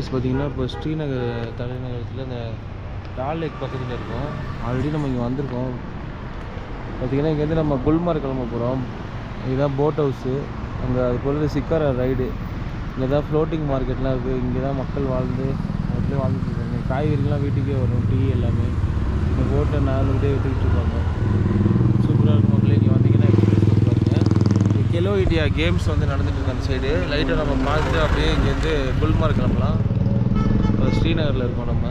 Guys பார்த்தீங்கன்னா இப்போ ஸ்ரீநகர் தலைநகரத்தில் இந்த டால் லேக் பக்கத்தில் இருக்கோம். ஆல்ரெடி நம்ம இங்கே வந்திருக்கோம். பார்த்தீங்கன்னா இங்கேருந்து நம்ம குல்மார்க் கிளம்ப போகிறோம் இதுதான் போட் ஹவுஸு அங்கே அது போல சிக்காரா ரைடு இங்கே தான் ஃப்ளோட்டிங் மார்க்கெட்லாம் இருக்குது இங்கே தான் மக்கள் வாழ்ந்து அப்படியே வாழ்ந்துட்டு இருக்காங்க. காய்கறிலாம் வீட்டுக்கே வரும். டீ எல்லாமே. இந்த போட்டை நாலுகிட்டே விட்டுக்கிட்டு இருப்பாங்க. சூப்பராக இருக்கும் மக்களே. இங்கே வந்தீங்கன்னா எக்ஸ்பீரியன்ஸ் இங்கே கெலோ இந்தியா கேம்ஸ் வந்து நடந்துட்டு இருக்கு அந்த சைடு லைட்டாக நம்ம பார்த்துட்டு அப்படியே இங்கேருந்து குல்மார்க் கிளம்பலாம். இப்போ ஸ்ரீநகரில் இருக்கோம் நம்ம.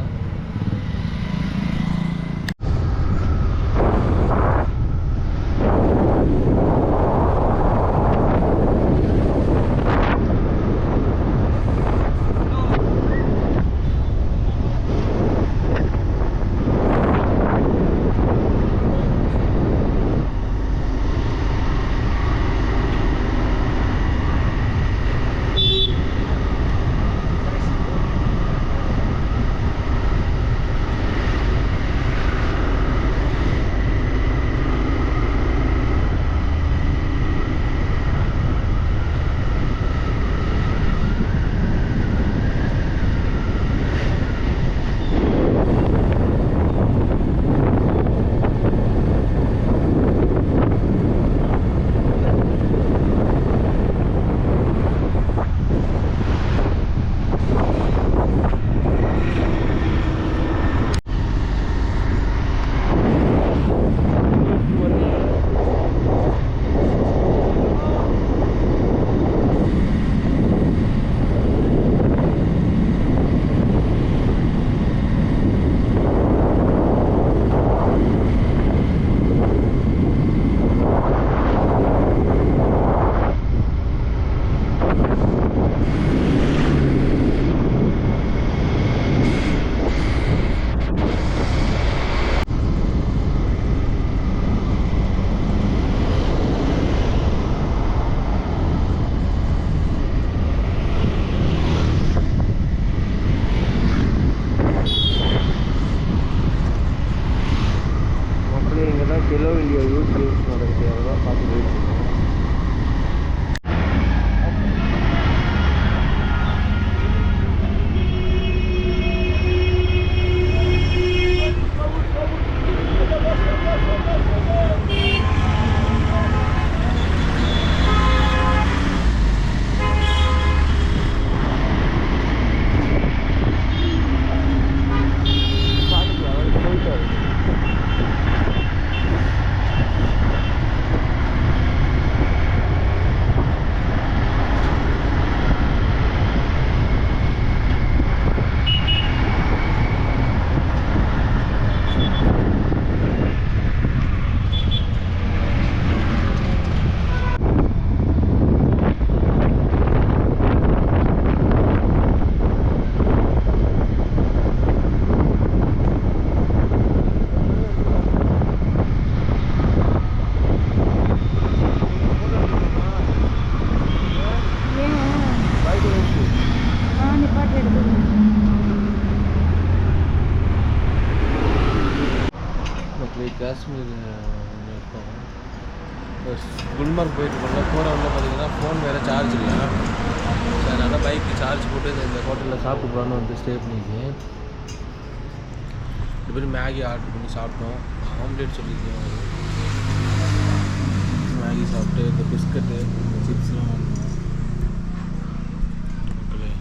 போட்டு இந்த- ஹோட்டலில் சாப்பிட்டு போகலான்னு வந்து ஸ்டே பண்ணியிருக்கேன் ரெண்டு பேர் மேகி ஆர்டர் பண்ணி சாப்பிட்டோம். ஆம்லேட் சொல்லியிருக்கேன் மேகி சாப்பிட்டு இந்த பிஸ்கட்டு இந்த சிப்ஸ்லாம் மக்களே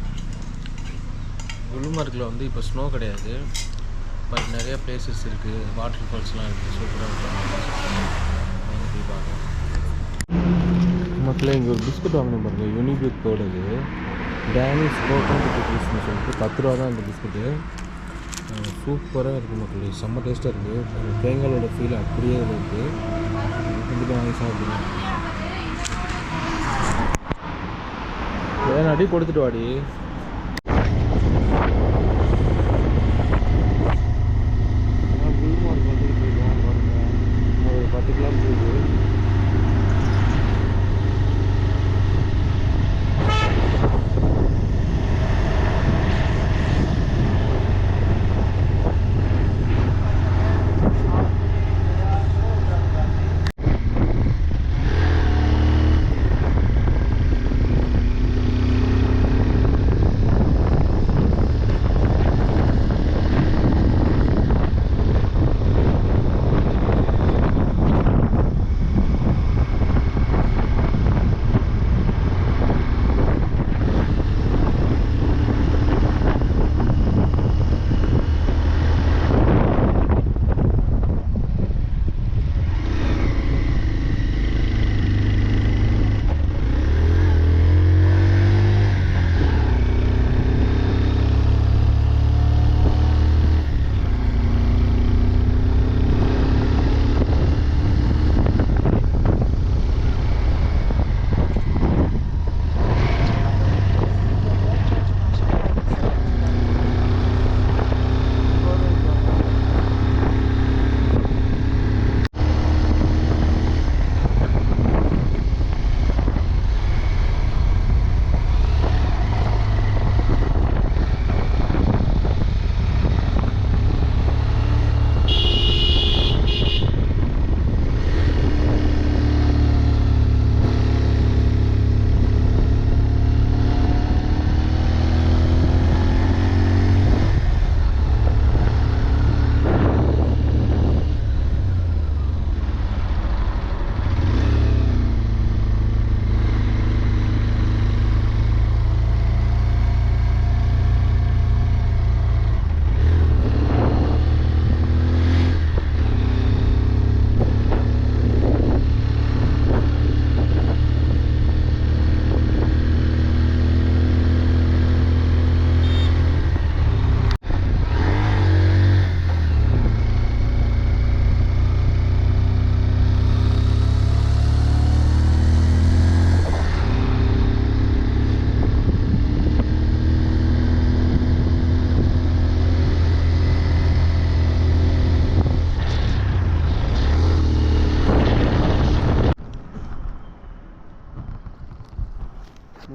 குல்மார்க்கில் வந்து இப்போ ஸ்னோ கிடையாது. பட் நிறைய பிளேசஸ் இருக்குது வாட்டர் ஃபால்ஸ்லாம் இருக்குது சூப்பராக இருக்கும். போய் பார்க்கலாம். மக்களே இங்கே ஒரு பிஸ்கட் வாங்கினேன் பாருங்கள் யூனிபிக் கோடு அது டேனிஷ் கோகனட் குக்கீஸ்னு சொல்லிட்டு பத்து ரூபா தான் இந்த பிஸ்கட்டு சூப்பராக இருக்குது மக்களே. செம்ம டேஸ்ட்டாக இருக்குது அந்த தேங்காயோட ஃபீல் அப்படியே இதில் இருக்குது கண்டிப்பாக வாங்கி சாப்பிடுங்க. ஏன் அடி கொடுத்துட்டு வாடி.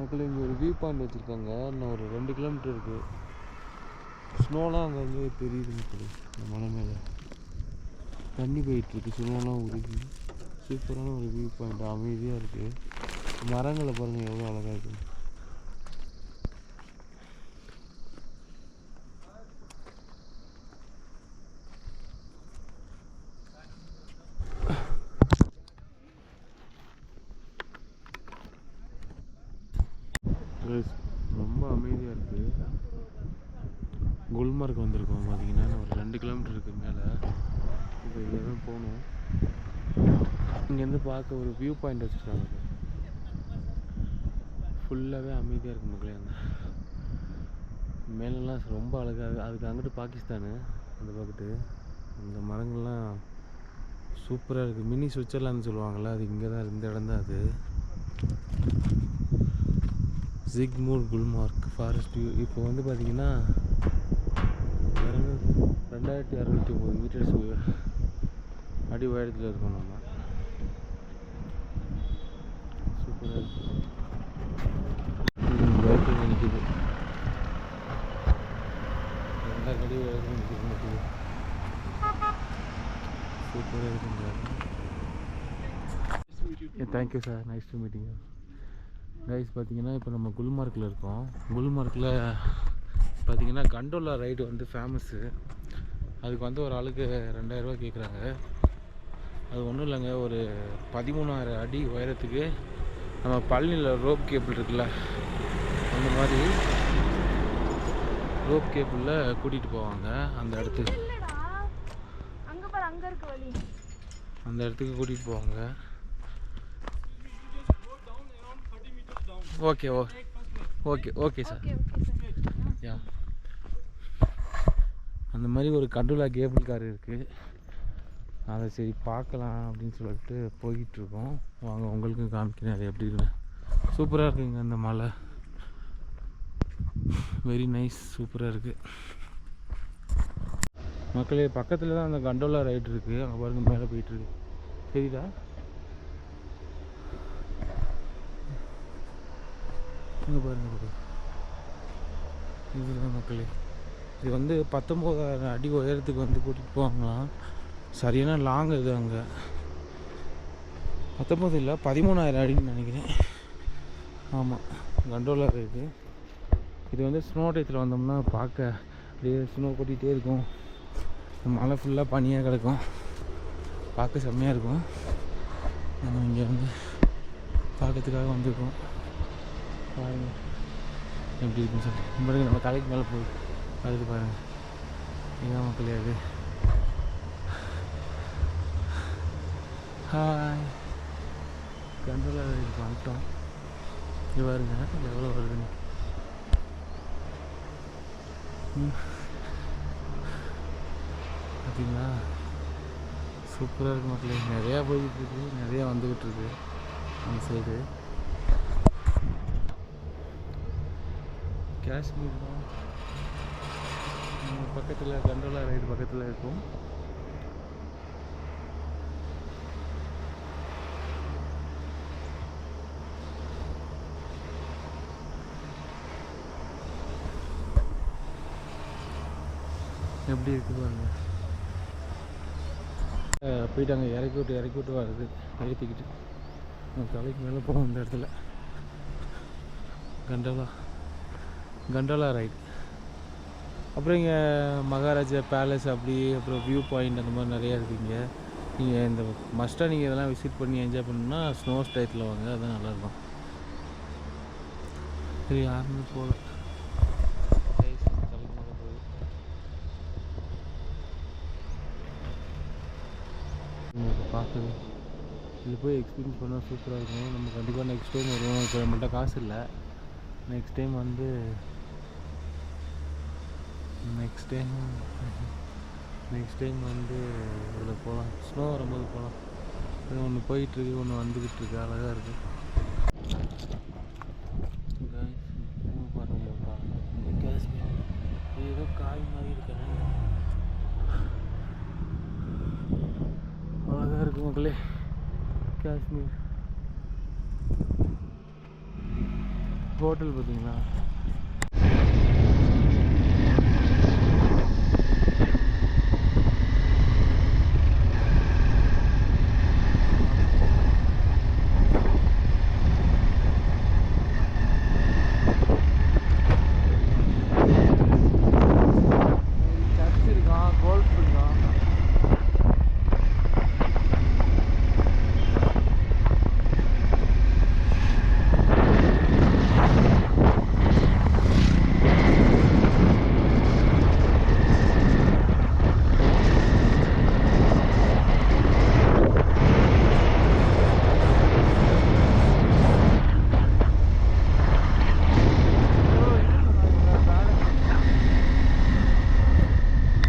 மக்கள் இங்கே ஒரு வியூ பாயிண்ட் வச்சுருக்காங்க. இன்னும் ஒரு ரெண்டு கிலோமீட்டர் இருக்குது ஸ்னோலாம் அங்கே தெரியுது மக்கள் இந்த மலை மேலே. தண்ணி போயிட்டுருக்கு ஸ்னோலாம் உருகி. சூப்பரான ஒரு வியூ பாயிண்ட் அமைதியாக இருக்குது மரங்களை பாருங்கள் எவ்வளோ அழகாக இருக்குது Guys, ரொம்ப அமைதியாக இருக்குது குல்மார்க் வந்திருக்கோம். பார்த்தீங்கன்னா ஒரு ரெண்டு கிலோமீட்டர் இருக்குது மேலே. இப்போ இங்கே தான் போகணும். இங்கேருந்து பார்க்க ஒரு வியூ பாயிண்ட் வச்சுருக்காங்க. ஃபுல்லாகவே அமைதியாக இருக்கு மக்களே. அங்கே மேலெல்லாம் ரொம்ப அழகாக அதுக்கு அங்கிட்டு பாகிஸ்தானு அந்த பக்கத்து. இந்த மரங்கள்லாம் சூப்பராக இருக்குது மினி சுவிட்சர்லாந்து சொல்லுவாங்கள்ல அது இங்கே தான் இந்த இடம் தான் அது. ஜிக்மூர் குல்மார்க் ஃபாரஸ்ட் வியூ. இப்போ வந்து பார்த்தீங்கன்னா ரெண்டாயிரத்தி அறுநூற்றி ஒம்பது மீட்டர்ஸ் அடி உயரத்தில் இருக்கோம் நம்ம. சூப்பராக இருக்கு. பைக்கில் நிற்கிது ரெண்டாயிரம் அடி உயரத்தில் நிற்கிது நிற்கிது சூப்பராக இருக்குங்க. Thank you sir nice to meeting guys பார்த்தீங்கன்னா இப்போ நம்ம குல்மார்க்கில் இருக்கோம். குல்மார்க்கில் பார்த்தீங்கன்னா கண்டோலா ரைடு வந்து ஃபேமஸ்ஸு அதுக்கு வந்து ஒரு ஆளுக்கு ரெண்டாயிரரூவா கேட்குறாங்க அது ஒன்றும் இல்லைங்க ஒரு பதிமூணாயிரம் அடி உயரத்துக்கு நம்ம பழனியில் ரோப் கேபிள் இருக்குல்ல அந்த மாதிரி ரோப் கேபிளில் கூட்டிகிட்டு போவாங்க அந்த இடத்துக்கு. அந்த இடத்துக்கு கூட்டிகிட்டு போவாங்க. Okay O okay okay sir ya. அந்த மாதிரி ஒரு கண்டுலா கேபிள் கார் இருக்குது அதை சரி பார்க்கலாம் அப்படின்னு சொல்லிட்டு போய்கிட்டு இருக்கோம் வாங்க உங்களுக்கும் காமிக்கிறேன் அது எப்படி இருக்குன்னு. சூப்பராக இருக்குங்க அந்த மலை. வெரி நைஸ் சூப்பராக இருக்குது மக்களே பக்கத்தில் தான் அந்த கண்டோலா ரைடு இருக்குது அங்கே பாருங்க மேலே போயிட்டுருக்கு. சரிதா இங்கே பாருங்க இதுதான் மக்களே. இது வந்து பத்தொம்போதாயிரம் அடி உயரத்துக்கு வந்து கூட்டிகிட்டு போவாங்களாம் சரியான லாங் இது அங்கே. பத்தொம்போது இல்லை பதிமூணாயிரம் அடின்னு நினைக்கிறேன். ஆமாம் கண்டோலா இருக்குது இது வந்து ஸ்னோ டயத்தில் வந்தோம்னா பார்க்க அப்படியே ஸ்னோ கொட்டிகிட்டே இருக்கும். மழை ஃபுல்லாக பனியாக கிடக்கும். பார்க்க செம்மையாக இருக்கும். நம்ம இங்கே வந்து பார்க்கறதுக்காக வந்திருக்கோம். பாருங்க. எப்படி இருக்குன்னு சொல்லி. பாருங்க நம்ம தலைக்கு மேலே போய் வருது பாருங்கள் இதான் மக்களே அது? ஹாய் கண்ட்ரோலாக இருக்கு வந்துட்டோம். இது வருங்க எவ்வளோ வருதுன்னு. ம். பார்த்தீங்களா சூப்பராக இருக்கு மக்களே. நிறையா போய்கிட்டு இருக்கு. நிறையா வந்துக்கிட்டு இருக்கு. அந்த சைடு காஷ்மீர் தான். பக்கத்தில் கண்டோலா ரைடு பக்கத்தில் இருக்கும். எப்படி இருக்குது பாருங்க. அஹ் போயிட்டாங்க. இறக்கி விட்டு இறக்கி விட்டு வருது ஏற்றிக்கிட்டு தலைக்கு மேலே போகும் இந்த இடத்துல. கண்டோலா கண்டோலா ரைட் அப்புறம் இங்கே மகாராஜா பேலஸ் அப்படி அப்புறம் வியூ பாயிண்ட் அந்த மாதிரி நிறையா இருக்குங்க நீங்கள் இந்த மஸ்ட்டாக நீங்கள் இதெல்லாம் விசிட் பண்ணி என்ஜாய் பண்ணணும்னா ஸ்னோ டயத்தில் வாங்க அதுதான் நல்லாயிருக்கும் சரி யாருமே போகல தலைக்கு பார்க்குது போய் எக்ஸ்பீரியன்ஸ் பண்ணால் சூப்பராக இருக்கும். நம்ம கண்டிப்பாக நெக்ஸ்ட் டைம் வருவோம். இப்போ நம்மள்ட்ட காசு இல்லை. நெக்ஸ்ட் டைம் வந்து நெக்ஸ்ட் டைம் நெக்ஸ்ட் டைம் வந்து இதில் போகலாம். ஸ்னோ வரும்போது போகலாம். இது ஒன்று போயிட்டுருக்கு ஒன்று வந்துக்கிட்டு இருக்கு. அழகாக இருக்குது ஏதோ காய் மாதிரி இருக்கேன் அழகாக இருக்கு மக்களே. காஷ்மீர் ஹோட்டல் பார்த்தீங்களா?